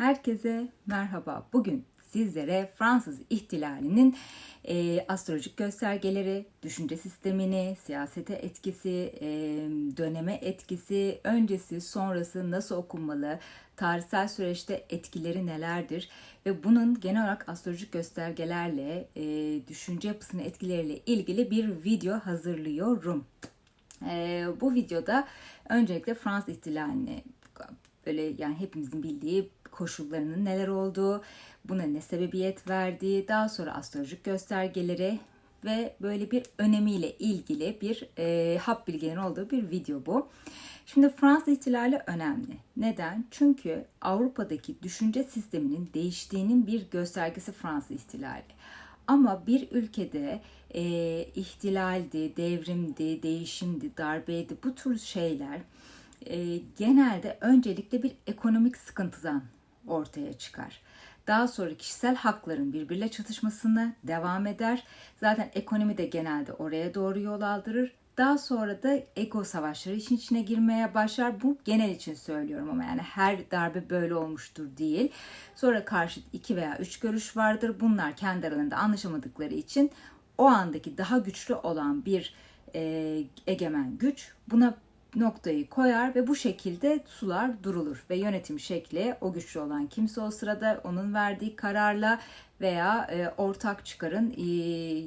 Herkese merhaba. Bugün sizlere Fransız ihtilalinin e, astrolojik göstergeleri, düşünce sistemini, siyasete etkisi, e, döneme etkisi, öncesi, sonrası nasıl okunmalı, tarihsel süreçte etkileri nelerdir ve bunun genel olarak astrolojik göstergelerle, e, düşünce yapısını etkileriyle ilgili bir video hazırlıyorum. E, bu videoda öncelikle Fransız ihtilalini böyle yani hepimizin bildiği koşullarının neler olduğu, buna ne sebebiyet verdiği, daha sonra astrolojik göstergeleri ve böyle bir önemiyle ilgili bir e, hap bilgilerin olduğu bir video bu. Şimdi Fransız ihtilali önemli. Neden? Çünkü Avrupa'daki düşünce sisteminin değiştiğinin bir göstergesi Fransız ihtilali. Ama bir ülkede e, ihtilaldi, devrimdi, değişimdi, darbeydi bu tür şeyler e, genelde öncelikle bir ekonomik sıkıntıdan ortaya çıkar. Daha sonra kişisel hakların birbiriyle çatışmasına devam eder. Zaten ekonomi de genelde oraya doğru yol aldırır. Daha sonra da ego savaşları işin içine girmeye başlar. Bu genel için söylüyorum ama yani her darbe böyle olmuştur değil. Sonra karşıt iki veya üç görüş vardır. Bunlar kendi aralarında anlaşamadıkları için o andaki daha güçlü olan bir e, egemen güç buna noktayı koyar ve bu şekilde sular durulur ve yönetim şekli o güçlü olan kimse o sırada onun verdiği kararla veya e, ortak çıkarın e,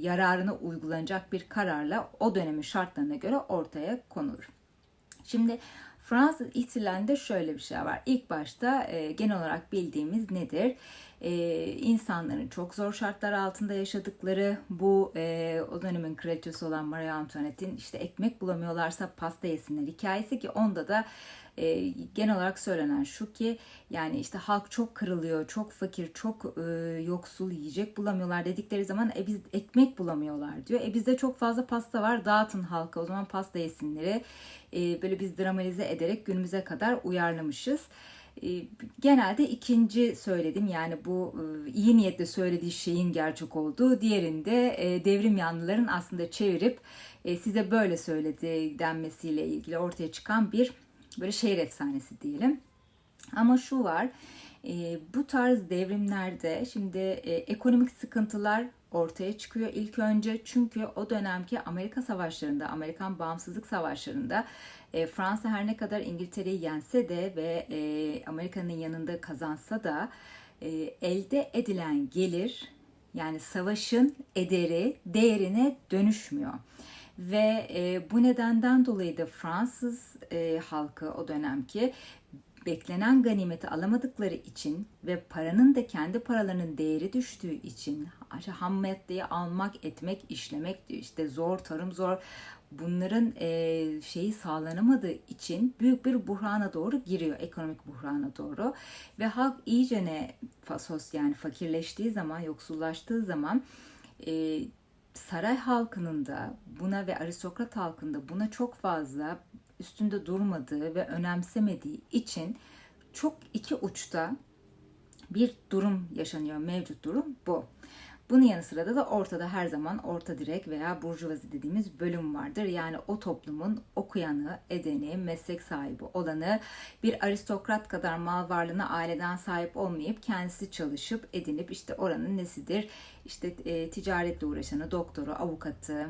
yararına uygulanacak bir kararla o dönemin şartlarına göre ortaya konulur. Şimdi Fransız ihtilalinde şöyle bir şey var. İlk başta e, genel olarak bildiğimiz nedir? E, insanların çok zor şartlar altında yaşadıkları bu e, o dönemin kraliçesi olan Marie Antoinette'in işte ekmek bulamıyorlarsa pasta yesinler hikayesi ki onda da e, genel olarak söylenen şu ki yani işte halk çok kırılıyor, çok fakir, çok e, yoksul yiyecek bulamıyorlar dedikleri zaman e biz ekmek bulamıyorlar diyor. E bizde çok fazla pasta var dağıtın halka o zaman pasta yesinleri. E, böyle biz dramatize ederek günümüze kadar uyarlamışız. E, genelde ikinci söyledim yani bu e, iyi niyetle söylediği şeyin gerçek olduğu. Diğerinde e, devrim yanlıların aslında çevirip size böyle söyledi denmesiyle ilgili ortaya çıkan bir böyle şehir efsanesi diyelim. Ama şu var bu tarz devrimlerde şimdi ekonomik sıkıntılar ortaya çıkıyor ilk önce çünkü o dönemki Amerika savaşlarında, Amerikan bağımsızlık savaşlarında e, Fransa her ne kadar İngiltere'yi yense de ve e, Amerika'nın yanında kazansa da e, elde edilen gelir yani savaşın ederi değerine dönüşmüyor. Ve e, bu nedenden dolayı da Fransız e, halkı o dönemki beklenen ganimeti alamadıkları için ve paranın da kendi paralarının değeri düştüğü için ham maddeyi almak, etmek, işlemek işte zor, tarım zor. Bunların e, şeyi sağlanamadığı için büyük bir buhrana doğru giriyor, ekonomik buhrana doğru. Ve halk iyice ne fasos yani fakirleştiği zaman, yoksullaştığı zaman e, saray halkının da buna ve aristokrat halkında buna çok fazla üstünde durmadığı ve önemsemediği için çok iki uçta bir durum yaşanıyor. Mevcut durum bu. Bunun yanı sıra da ortada her zaman orta direk veya burjuvazi dediğimiz bölüm vardır. Yani o toplumun okuyanı, edeni, meslek sahibi olanı bir aristokrat kadar mal varlığına aileden sahip olmayıp kendisi çalışıp edinip işte oranın nesidir? İşte e, ticaretle uğraşanı, doktoru, avukatı,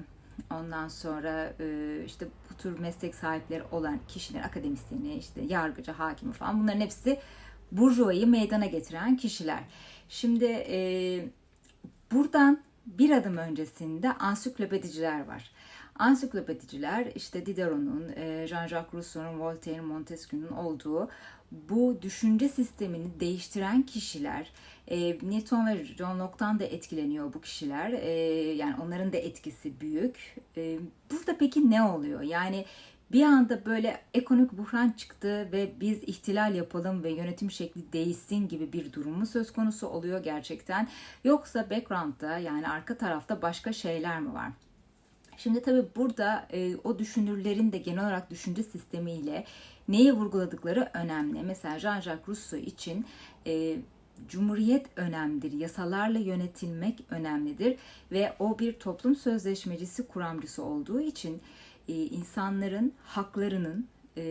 Ondan sonra e, işte bu tür meslek sahipleri olan kişiler, akademisyeni, işte yargıcı, hakimi falan bunların hepsi burjuvayı meydana getiren kişiler. Şimdi e, buradan bir adım öncesinde ansiklopediciler var. Ansiklopediciler işte Diderot'un, e, Jean-Jacques Rousseau'nun, Voltaire'in, Montesquieu'nun olduğu bu düşünce sistemini değiştiren kişiler, e, Newton ve John Locke'tan da etkileniyor bu kişiler. E, yani onların da etkisi büyük. E, burada peki ne oluyor? Yani bir anda böyle ekonomik buhran çıktı ve biz ihtilal yapalım ve yönetim şekli değişsin gibi bir durumu söz konusu oluyor gerçekten. Yoksa background'da yani arka tarafta başka şeyler mi var? Şimdi tabii burada e, o düşünürlerin de genel olarak düşünce sistemiyle neyi vurguladıkları önemli. Mesela Jean-Jacques Rousseau için e, Cumhuriyet önemlidir, yasalarla yönetilmek önemlidir ve o bir toplum sözleşmecisi kuramcısı olduğu için e, insanların haklarının e,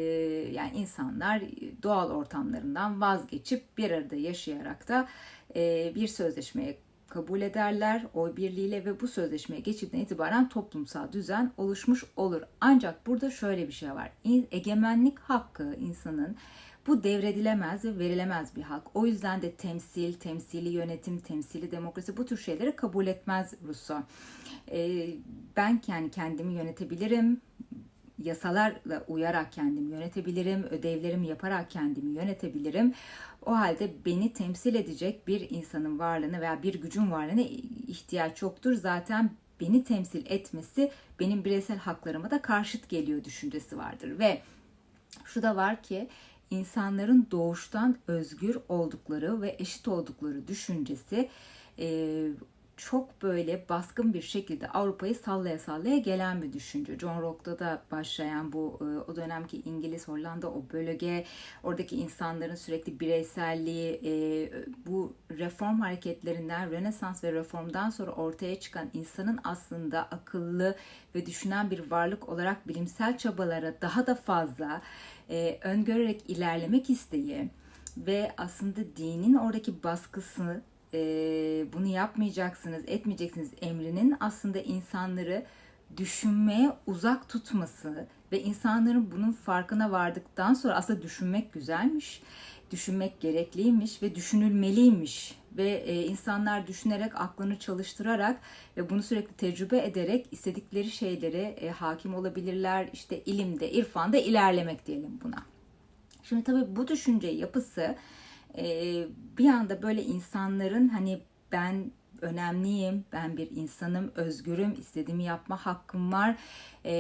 yani insanlar doğal ortamlarından vazgeçip bir arada yaşayarak da e, bir sözleşmeye kabul ederler oy birliğiyle ve bu sözleşmeye geçildiğinden itibaren toplumsal düzen oluşmuş olur. Ancak burada şöyle bir şey var. Egemenlik hakkı insanın bu devredilemez ve verilemez bir hak. O yüzden de temsil, temsili yönetim, temsili demokrasi bu tür şeyleri kabul etmez Rousseau. Ee, ben yani kendimi yönetebilirim, yasalarla uyarak kendimi yönetebilirim, ödevlerimi yaparak kendimi yönetebilirim. O halde beni temsil edecek bir insanın varlığına veya bir gücün varlığına ihtiyaç yoktur. Zaten beni temsil etmesi benim bireysel haklarıma da karşıt geliyor düşüncesi vardır ve şu da var ki insanların doğuştan özgür oldukları ve eşit oldukları düşüncesi e, çok böyle baskın bir şekilde Avrupa'yı sallaya sallaya gelen bir düşünce. John Locke'da da başlayan bu e, o dönemki İngiliz, Hollanda o bölge, oradaki insanların sürekli bireyselliği, e, bu reform hareketlerinden, Rönesans ve reformdan sonra ortaya çıkan insanın aslında akıllı ve düşünen bir varlık olarak bilimsel çabalara daha da fazla e, öngörerek ilerlemek isteği ve aslında dinin oradaki baskısını e, bunu yapmayacaksınız, etmeyeceksiniz emrinin aslında insanları düşünmeye uzak tutması ve insanların bunun farkına vardıktan sonra aslında düşünmek güzelmiş, düşünmek gerekliymiş ve düşünülmeliymiş ve e, insanlar düşünerek aklını çalıştırarak ve bunu sürekli tecrübe ederek istedikleri şeylere e, hakim olabilirler. İşte ilimde, irfanda ilerlemek diyelim buna. Şimdi tabii bu düşünce yapısı e, bir anda böyle insanların hani ben önemliyim, ben bir insanım, özgürüm, istediğimi yapma hakkım var e,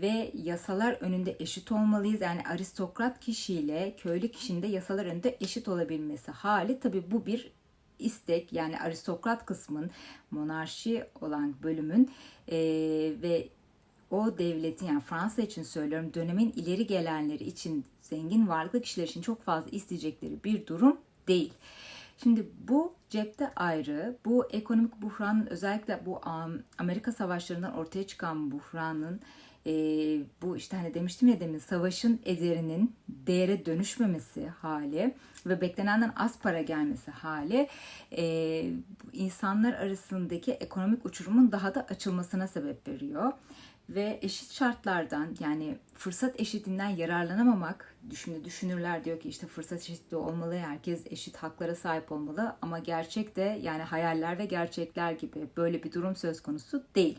ve yasalar önünde eşit olmalıyız. Yani aristokrat kişiyle köylü kişinin de yasalar önünde eşit olabilmesi hali tabii bu bir istek yani aristokrat kısmın monarşi olan bölümün e, ve o devletin yani Fransa için söylüyorum dönemin ileri gelenleri için zengin varlıklı kişiler için çok fazla isteyecekleri bir durum değil. Şimdi bu cepte ayrı, bu ekonomik buhran özellikle bu Amerika savaşlarından ortaya çıkan buhranın e, bu işte hani demiştim ya demin savaşın ederinin değere dönüşmemesi hali ve beklenenden az para gelmesi hali e, insanlar arasındaki ekonomik uçurumun daha da açılmasına sebep veriyor. Ve eşit şartlardan yani fırsat eşitinden yararlanamamak düşünü düşünürler diyor ki işte fırsat eşitliği olmalı herkes eşit haklara sahip olmalı ama gerçekte yani hayaller ve gerçekler gibi böyle bir durum söz konusu değil.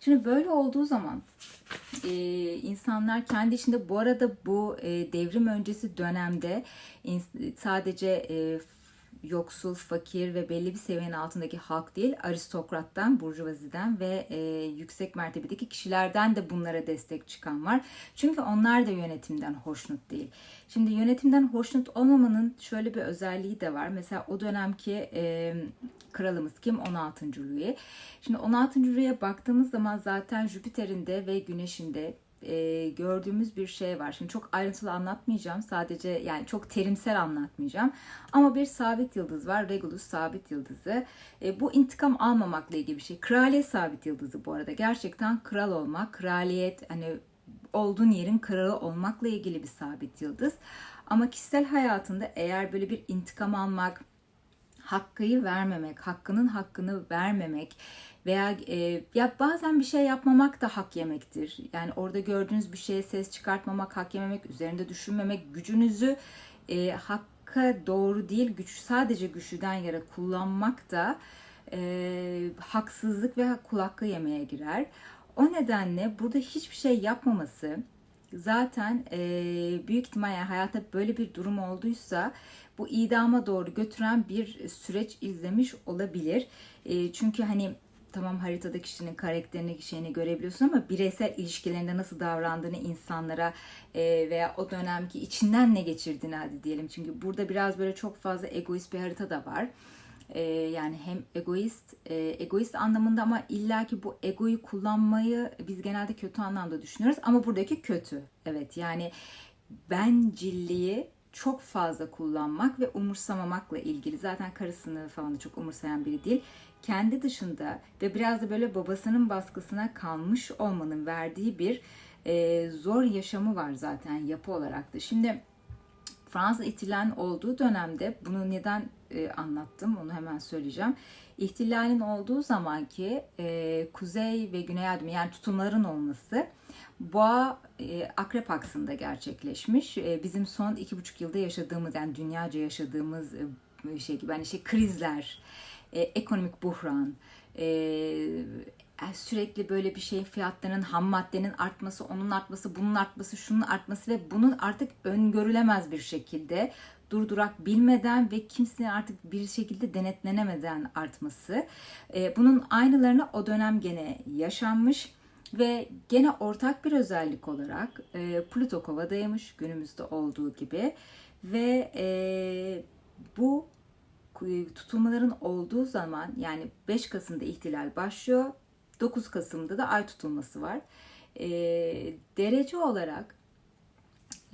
Şimdi böyle olduğu zaman e, insanlar kendi içinde bu arada bu e, devrim öncesi dönemde sadece e, yoksul, fakir ve belli bir seviyenin altındaki halk değil, aristokrattan, burjuvaziden ve e, yüksek mertebedeki kişilerden de bunlara destek çıkan var. Çünkü onlar da yönetimden hoşnut değil. Şimdi yönetimden hoşnut olmamanın şöyle bir özelliği de var. Mesela o dönemki e, kralımız kim? 16. Louis. Şimdi 16. Louis'e baktığımız zaman zaten Jüpiter'in de ve Güneş'in de e, gördüğümüz bir şey var. Şimdi çok ayrıntılı anlatmayacağım. Sadece yani çok terimsel anlatmayacağım. Ama bir sabit yıldız var. Regulus sabit yıldızı. E, bu intikam almamakla ilgili bir şey. Kraliyet sabit yıldızı bu arada. Gerçekten kral olmak, kraliyet hani olduğun yerin kralı olmakla ilgili bir sabit yıldız. Ama kişisel hayatında eğer böyle bir intikam almak, hakkıyı vermemek, hakkının hakkını vermemek, veya e, ya bazen bir şey yapmamak da hak yemektir. Yani orada gördüğünüz bir şeye ses çıkartmamak, hak yememek, üzerinde düşünmemek, gücünüzü e, hakka doğru değil, güç sadece güçlüden yere kullanmak da e, haksızlık ve kul hakkı yemeye girer. O nedenle burada hiçbir şey yapmaması zaten e, büyük ihtimalle yani hayatta böyle bir durum olduysa bu idama doğru götüren bir süreç izlemiş olabilir. E, çünkü hani tamam haritada kişinin karakterini, şeyini görebiliyorsun ama bireysel ilişkilerinde nasıl davrandığını insanlara e, veya o dönemki içinden ne geçirdiğini hadi diyelim. Çünkü burada biraz böyle çok fazla egoist bir harita da var. E, yani hem egoist, e, egoist anlamında ama illaki bu egoyu kullanmayı biz genelde kötü anlamda düşünüyoruz. Ama buradaki kötü. Evet yani bencilliği çok fazla kullanmak ve umursamamakla ilgili. Zaten karısını falan da çok umursayan biri değil kendi dışında ve biraz da böyle babasının baskısına kalmış olmanın verdiği bir e, zor yaşamı var zaten yapı olarak da. Şimdi Fransız ihtilalinin olduğu dönemde bunu neden e, anlattım onu hemen söyleyeceğim. İhtilalin olduğu zamanki e, kuzey ve güney yardım yani tutumların olması boğa e, akrep aksında gerçekleşmiş. E, bizim son iki buçuk yılda yaşadığımız yani dünyaca yaşadığımız e, şey gibi hani şey krizler, e, ekonomik buhran, e, sürekli böyle bir şeyin fiyatlarının ham maddenin artması, onun artması, bunun artması, şunun artması ve bunun artık öngörülemez bir şekilde durdurak bilmeden ve kimsenin artık bir şekilde denetlenemeden artması. E, bunun aynılarını o dönem gene yaşanmış ve gene ortak bir özellik olarak e, Plüto kovadaymış günümüzde olduğu gibi ve e, bu tutulmaların olduğu zaman yani 5 Kasım'da ihtilal başlıyor. 9 Kasım'da da ay tutulması var. E, derece olarak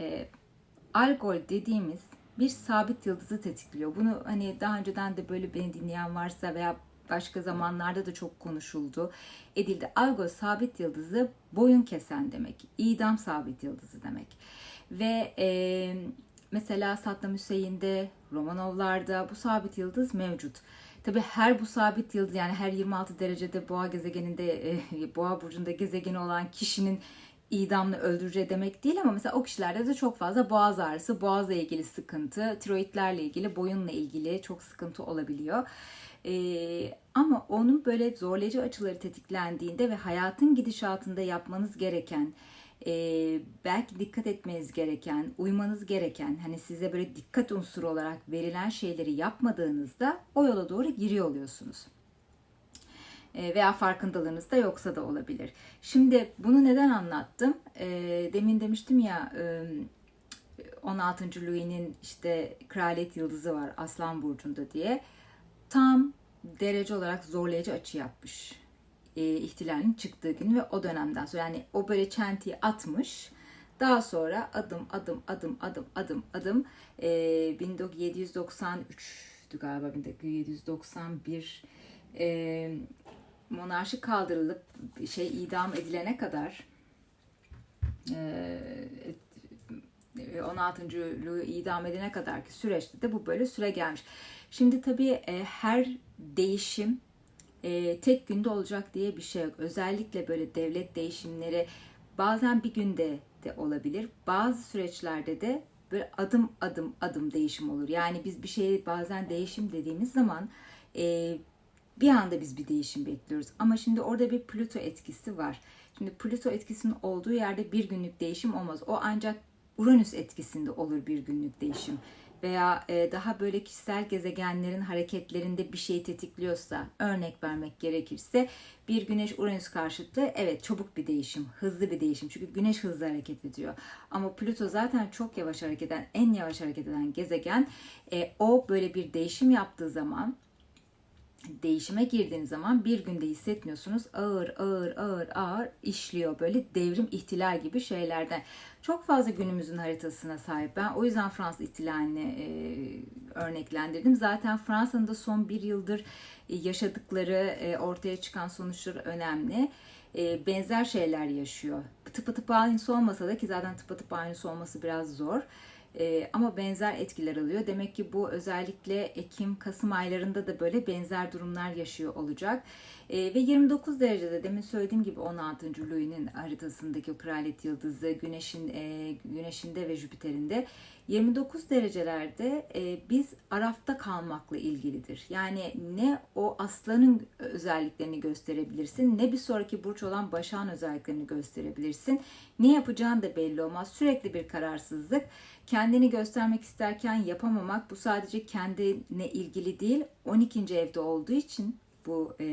e, algol dediğimiz bir sabit yıldızı tetikliyor. Bunu hani daha önceden de böyle beni dinleyen varsa veya başka zamanlarda da çok konuşuldu, edildi. Algol sabit yıldızı boyun kesen demek. İdam sabit yıldızı demek. Ve e, mesela Saddam Hüseyin'de, Romanovlar'da bu sabit yıldız mevcut. Tabi her bu sabit yıldız yani her 26 derecede boğa gezegeninde, e, boğa burcunda gezegeni olan kişinin idamla öldüreceği demek değil ama mesela o kişilerde de çok fazla boğaz ağrısı, boğazla ilgili sıkıntı, tiroidlerle ilgili, boyunla ilgili çok sıkıntı olabiliyor. Ee, ama onun böyle zorlayıcı açıları tetiklendiğinde ve hayatın gidişatında yapmanız gereken, e, belki dikkat etmeniz gereken, uymanız gereken, hani size böyle dikkat unsuru olarak verilen şeyleri yapmadığınızda o yola doğru giriyor oluyorsunuz veya farkındalığınız da yoksa da olabilir. Şimdi bunu neden anlattım? Demin demiştim ya 16. Louis'nin işte kraliyet yıldızı var Aslan Burcu'nda diye. Tam derece olarak zorlayıcı açı yapmış ihtilalin çıktığı gün ve o dönemden sonra yani o böyle çentiyi atmış. Daha sonra adım adım adım adım adım adım e, 1793'tü galiba 1791 e, monarşi kaldırılıp şey idam edilene kadar 16. Louis idam edene kadar ki süreçte de bu böyle süre gelmiş. Şimdi tabii her değişim tek günde olacak diye bir şey yok. Özellikle böyle devlet değişimleri bazen bir günde de olabilir. Bazı süreçlerde de böyle adım adım adım değişim olur. Yani biz bir şeye bazen değişim dediğimiz zaman bir anda biz bir değişim bekliyoruz. Ama şimdi orada bir Plüto etkisi var. Şimdi Plüto etkisinin olduğu yerde bir günlük değişim olmaz. O ancak Uranüs etkisinde olur bir günlük değişim. Veya e, daha böyle kişisel gezegenlerin hareketlerinde bir şey tetikliyorsa, örnek vermek gerekirse bir Güneş Uranüs karşıtlığı evet çabuk bir değişim, hızlı bir değişim. Çünkü Güneş hızlı hareket ediyor. Ama Plüto zaten çok yavaş hareket eden, en yavaş hareket eden gezegen. E, o böyle bir değişim yaptığı zaman değişime girdiğiniz zaman bir günde hissetmiyorsunuz. Ağır ağır ağır ağır işliyor böyle devrim ihtilal gibi şeylerden. Çok fazla günümüzün haritasına sahip. Ben o yüzden Fransız ihtilalini e, örneklendirdim. Zaten Fransa'nın da son bir yıldır e, yaşadıkları e, ortaya çıkan sonuçlar önemli. E, benzer şeyler yaşıyor. Tıpatıp aynısı olmasa da ki zaten tıpatıp aynısı olması biraz zor. E, ama benzer etkiler alıyor. Demek ki bu özellikle Ekim-Kasım aylarında da böyle benzer durumlar yaşıyor olacak. E, ve 29 derecede demin söylediğim gibi 16. Louis'nin haritasındaki o kraliyet yıldızı Güneş'in e, Güneş'inde ve Jüpiter'inde 29 derecelerde e, biz Araf'ta kalmakla ilgilidir. Yani ne o aslanın özelliklerini gösterebilirsin ne bir sonraki burç olan başağın özelliklerini gösterebilirsin. Ne yapacağın da belli olmaz. Sürekli bir kararsızlık. Kendini göstermek isterken yapamamak bu sadece kendine ilgili değil 12. evde olduğu için bu e,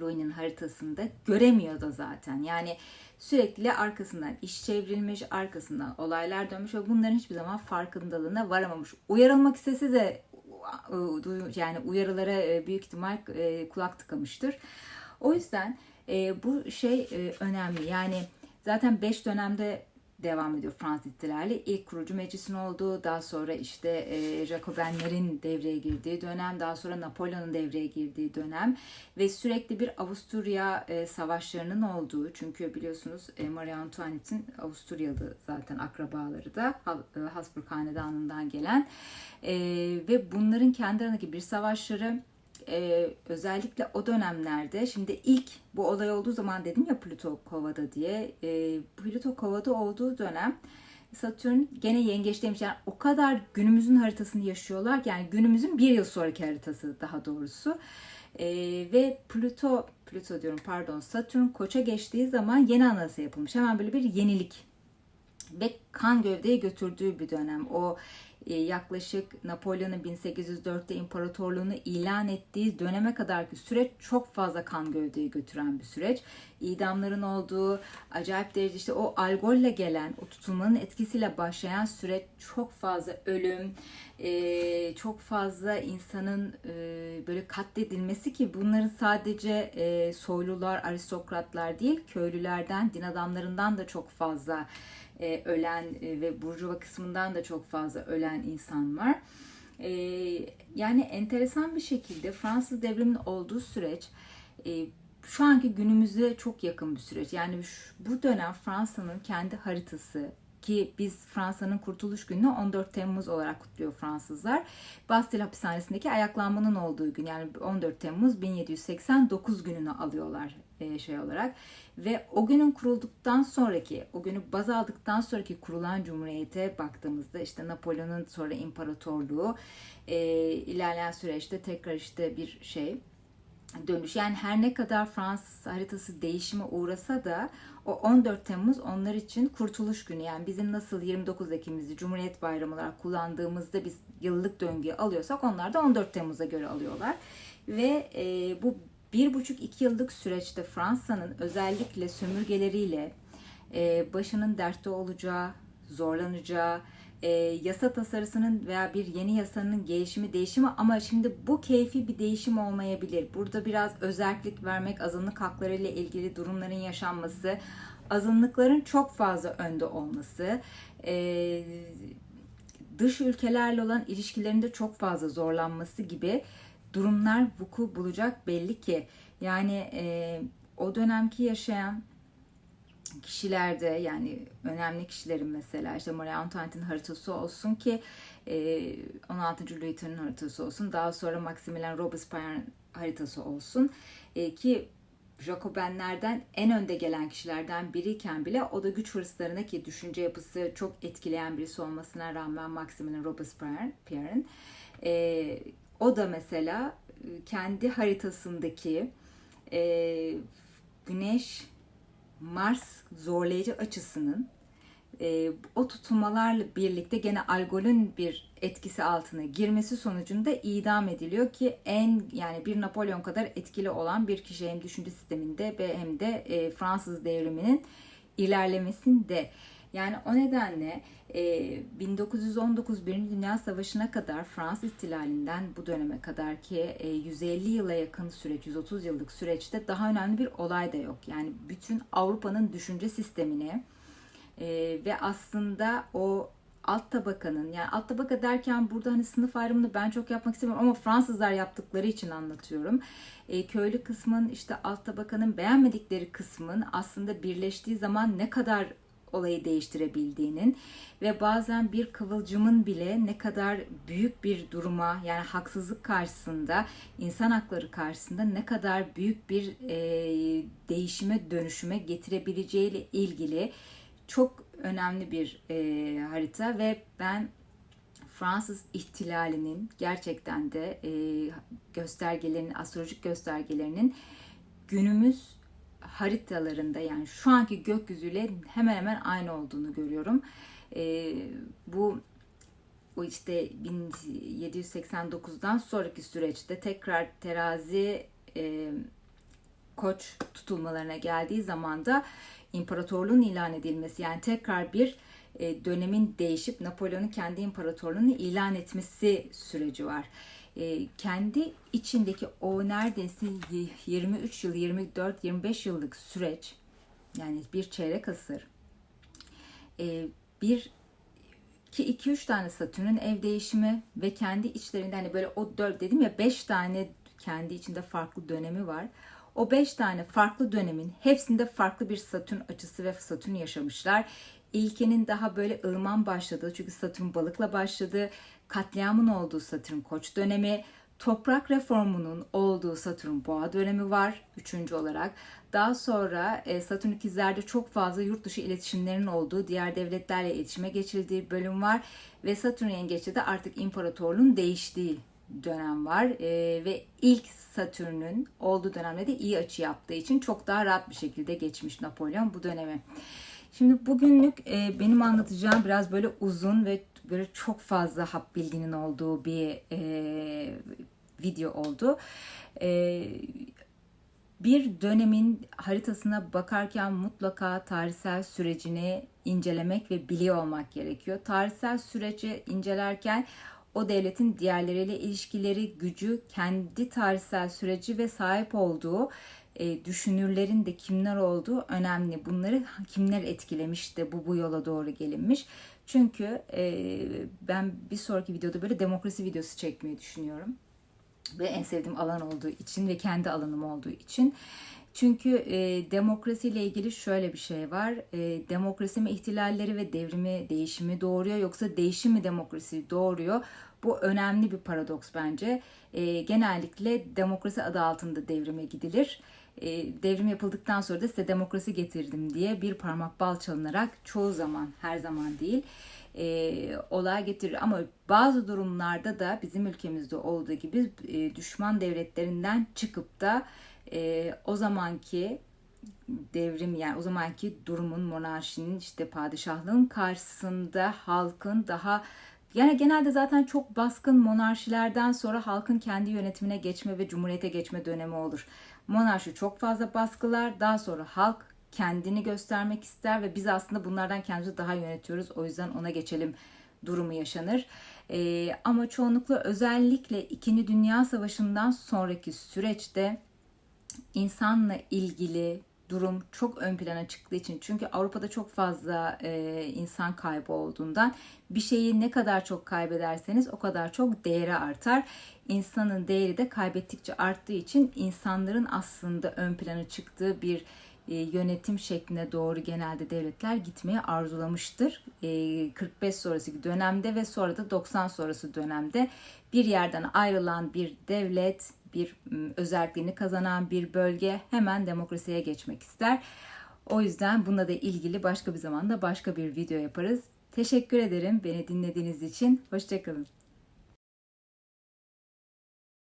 Louis'nin haritasında göremiyor da zaten. Yani sürekli arkasından iş çevrilmiş, arkasından olaylar dönmüş ve bunların hiçbir zaman farkındalığına varamamış. Uyarılmak istese de yani uyarılara e, büyük ihtimal e, kulak tıkamıştır. O yüzden e, bu şey önemli. Yani zaten 5 dönemde devam ediyor Fransız ihtilali. İlk kurucu meclisin olduğu, daha sonra işte e, Jacobenlerin devreye girdiği dönem, daha sonra Napolyon'un devreye girdiği dönem ve sürekli bir Avusturya e, savaşlarının olduğu. Çünkü biliyorsunuz e, Marie Antoinette'in Avusturyalı zaten akrabaları da e, Habsburg Hanedanı'ndan gelen e, ve bunların kendi arasındaki bir savaşları e, özellikle o dönemlerde şimdi ilk bu olay olduğu zaman dedim ya Plüto Kova'da diye e, Plüto Kova'da olduğu dönem Satürn gene yengeçteymiş yani o kadar günümüzün haritasını yaşıyorlar ki yani günümüzün bir yıl sonraki haritası daha doğrusu. E, ve Plüto Plüto diyorum pardon Satürn koça geçtiği zaman yeni anayasa yapılmış. Hemen böyle bir yenilik ve kan gövdeye götürdüğü bir dönem. O e, yaklaşık Napolyon'un 1804'te imparatorluğunu ilan ettiği döneme kadarki süreç çok fazla kan gövdeye götüren bir süreç. İdamların olduğu acayip derece işte o algolle gelen, o tutulmanın etkisiyle başlayan süreç çok fazla ölüm, e, çok fazla insanın e, böyle katledilmesi ki bunların sadece soylular, aristokratlar değil, köylülerden, din adamlarından da çok fazla e, ölen e, ve burjuva kısmından da çok fazla ölen insan var. E, yani enteresan bir şekilde Fransız devriminin olduğu süreç e, şu anki günümüze çok yakın bir süreç. Yani şu- bu dönem Fransa'nın kendi haritası ki biz Fransa'nın kurtuluş gününü 14 Temmuz olarak kutluyor Fransızlar. Bastille hapishanesindeki ayaklanmanın olduğu gün yani 14 Temmuz 1789 gününü alıyorlar e, şey olarak ve o günün kurulduktan sonraki, o günü baz aldıktan sonraki kurulan cumhuriyete baktığımızda işte Napolyon'un sonra imparatorluğu e, ilerleyen süreçte tekrar işte bir şey dönüş. Yani her ne kadar Fransız haritası değişime uğrasa da o 14 Temmuz onlar için kurtuluş günü. Yani bizim nasıl 29 Ekim'imizi Cumhuriyet Bayramı olarak kullandığımızda biz yıllık döngüyü alıyorsak onlar da 14 Temmuz'a göre alıyorlar. Ve e, bu bir buçuk iki yıllık süreçte Fransa'nın özellikle sömürgeleriyle e, başının dertte olacağı, zorlanacağı, e, yasa tasarısının veya bir yeni yasanın gelişimi değişimi ama şimdi bu keyfi bir değişim olmayabilir. Burada biraz özellik vermek, azınlık hakları ile ilgili durumların yaşanması, azınlıkların çok fazla önde olması, e, dış ülkelerle olan ilişkilerinde çok fazla zorlanması gibi durumlar vuku bulacak belli ki. Yani e, o dönemki yaşayan kişilerde yani önemli kişilerin mesela işte Marie Antoinette'in haritası olsun ki e, 16. Louis Vuitton'un haritası olsun daha sonra Maximilien Robespierre'in haritası olsun e, ki Jacobenlerden en önde gelen kişilerden biriyken bile o da güç hırslarına ki düşünce yapısı çok etkileyen birisi olmasına rağmen Maximilien Robespierre'in e, o da mesela e, kendi haritasındaki e, Güneş Mars zorlayıcı açısının e, o tutulmalarla birlikte gene algolün bir etkisi altına girmesi sonucunda idam ediliyor ki en yani bir Napolyon kadar etkili olan bir kişi hem düşünce sisteminde ve hem de e, Fransız devriminin ilerlemesinde. Yani o nedenle e, 1919 Birinci Dünya Savaşı'na kadar Fransız ihtilalinden bu döneme kadar ki e, 150 yıla yakın süreç, 130 yıllık süreçte daha önemli bir olay da yok. Yani bütün Avrupa'nın düşünce sistemini e, ve aslında o alt tabakanın yani alt tabaka derken burada hani sınıf ayrımını ben çok yapmak istemiyorum ama Fransızlar yaptıkları için anlatıyorum. E, köylü kısmın işte alt tabakanın beğenmedikleri kısmın aslında birleştiği zaman ne kadar olayı değiştirebildiğinin ve bazen bir kıvılcımın bile ne kadar büyük bir duruma yani haksızlık karşısında insan hakları karşısında ne kadar büyük bir e, değişime dönüşüme getirebileceğiyle ilgili çok önemli bir e, harita ve ben Fransız ihtilalinin gerçekten de e, göstergelerinin, astrolojik göstergelerinin günümüz haritalarında yani şu anki gökyüzüyle hemen hemen aynı olduğunu görüyorum. E, bu o işte 1789'dan sonraki süreçte tekrar terazi e, koç tutulmalarına geldiği zaman da imparatorluğun ilan edilmesi yani tekrar bir e, dönemin değişip Napolyon'un kendi imparatorluğunu ilan etmesi süreci var. E, kendi içindeki o neredeyse 23 yıl, 24, 25 yıllık süreç yani bir çeyrek asır e, bir ki 2-3 tane Satürn'ün ev değişimi ve kendi içlerinde hani böyle o 4 dedim ya 5 tane kendi içinde farklı dönemi var. O 5 tane farklı dönemin hepsinde farklı bir Satürn açısı ve Satürn yaşamışlar. İlkenin daha böyle ılıman başladığı çünkü Satürn balıkla başladı. Katliamın olduğu Satürn koç dönemi. Toprak reformunun olduğu Satürn boğa dönemi var üçüncü olarak. Daha sonra e, Satürn ikizlerde çok fazla yurt dışı iletişimlerin olduğu, diğer devletlerle iletişime geçildiği bölüm var. Ve Satürn yengeçte de artık imparatorluğun değiştiği dönem var. E, ve ilk Satürn'ün olduğu dönemde de iyi açı yaptığı için çok daha rahat bir şekilde geçmiş Napolyon bu dönemi. Şimdi bugünlük e, benim anlatacağım biraz böyle uzun ve böyle çok fazla hap bilginin olduğu bir e, video oldu. E, bir dönemin haritasına bakarken mutlaka tarihsel sürecini incelemek ve biliyor olmak gerekiyor. Tarihsel süreci incelerken o devletin diğerleriyle ilişkileri, gücü, kendi tarihsel süreci ve sahip olduğu e, düşünürlerin de kimler olduğu önemli. Bunları kimler etkilemiş de bu bu yola doğru gelinmiş. Çünkü e, ben bir sonraki videoda böyle demokrasi videosu çekmeyi düşünüyorum. Ve en sevdiğim alan olduğu için ve kendi alanım olduğu için. Çünkü e, demokrasiyle ilgili şöyle bir şey var. E, demokrasi mi ihtilalleri ve devrimi, değişimi doğuruyor yoksa değişim mi demokrasiyi doğuruyor? Bu önemli bir paradoks bence. E, genellikle demokrasi adı altında devrime gidilir. E, devrim yapıldıktan sonra da size demokrasi getirdim diye bir parmak bal çalınarak çoğu zaman, her zaman değil e, olay getirir. Ama bazı durumlarda da bizim ülkemizde olduğu gibi e, düşman devletlerinden çıkıp da e, o zamanki devrim yani o zamanki durumun monarşinin işte padişahlığın karşısında halkın daha yani genelde zaten çok baskın monarşilerden sonra halkın kendi yönetimine geçme ve cumhuriyete geçme dönemi olur. Monarşi çok fazla baskılar daha sonra halk kendini göstermek ister ve biz aslında bunlardan kendimizi daha yönetiyoruz. O yüzden ona geçelim durumu yaşanır. Ee, ama çoğunlukla özellikle 2. Dünya Savaşı'ndan sonraki süreçte insanla ilgili durum çok ön plana çıktığı için çünkü Avrupa'da çok fazla e, insan kaybı olduğundan bir şeyi ne kadar çok kaybederseniz o kadar çok değeri artar. İnsanın değeri de kaybettikçe arttığı için insanların aslında ön plana çıktığı bir e, yönetim şekline doğru genelde devletler gitmeyi arzulamıştır. E, 45 sonrası dönemde ve sonra da 90 sonrası dönemde bir yerden ayrılan bir devlet, bir özelliğini kazanan bir bölge hemen demokrasiye geçmek ister. O yüzden bununla da ilgili başka bir zamanda başka bir video yaparız. Teşekkür ederim beni dinlediğiniz için. Hoşçakalın.